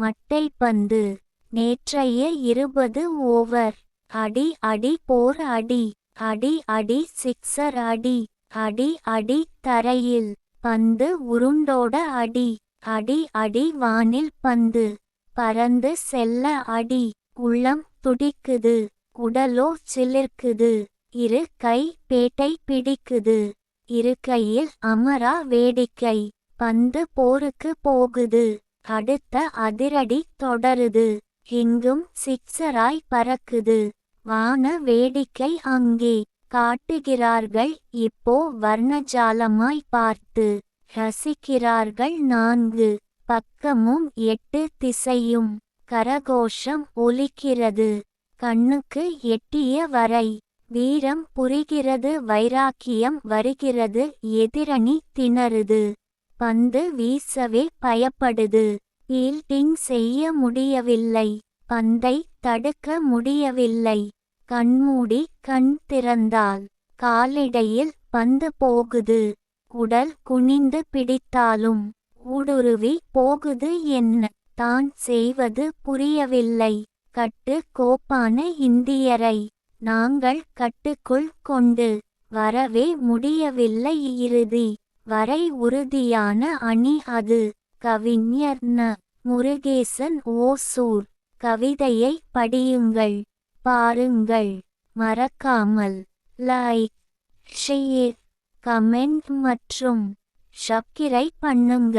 மட்டைப்பந்து. நேற்றைய இருபது ஓவர். அடி அடி போர் அடி. அடி அடி சிக்ஸர் அடி. அடி அடி தரையில். பந்து உருண்டோட அடி. அடி அடி வானில் பந்து. பறந்து செல்ல அடி. உள்ளம் துடிக்குது. உடலோ சிலிர்க்குது. இரு கை பேட்டை பிடிக்குது. இருக்கையில் அமரா வேடிக்கை. பந்து போருக்கு போகுது. அடுத்த அதிரடி தொடருது. எங்கும் சிக்ஸராய் பறக்குது. வான வேடிக்கை அங்கே காட்டுகிறார்கள். இப்போ வர்ணஜாலமாய் பார்த்து ரசிக்கிறார்கள் நான்கு. பக்கமும் எட்டு திசையும் கரகோஷம் ஒலிக்கிறது. கண்ணுக்கு எட்டிய வரை வீரம் புரிகிறது. வைராக்கியம் வருகிறது. எதிரணி திணறுது. பந்து வீசவே பயப்படுது. ஃபீல்டிங் செய்ய முடியவில்லை. பந்தை தடுக்க முடியவில்லை. கண்மூடி கண் திறந்தால் காலிடையில் பந்து போகுது. உடல் குனிந்து பிடித்தாலும் ஊடுருவி போகுது என்ன தான் செய்வது புரியவில்லை. கட்டு கோப்பான இந்தியரை நாங்கள் கட்டுக்குள் கொண்டு வரவே முடியவில்லை. இறுதி வரை உறுதியான அணி அது. கவிஞர் ந. முருகேசன் ஓசூர். கவிதையை படியுங்கள். பாருங்கள். மறக்காமல் லைக் ஷேர் கமெண்ட் மற்றும் சப்கிரை பண்ணுங்க.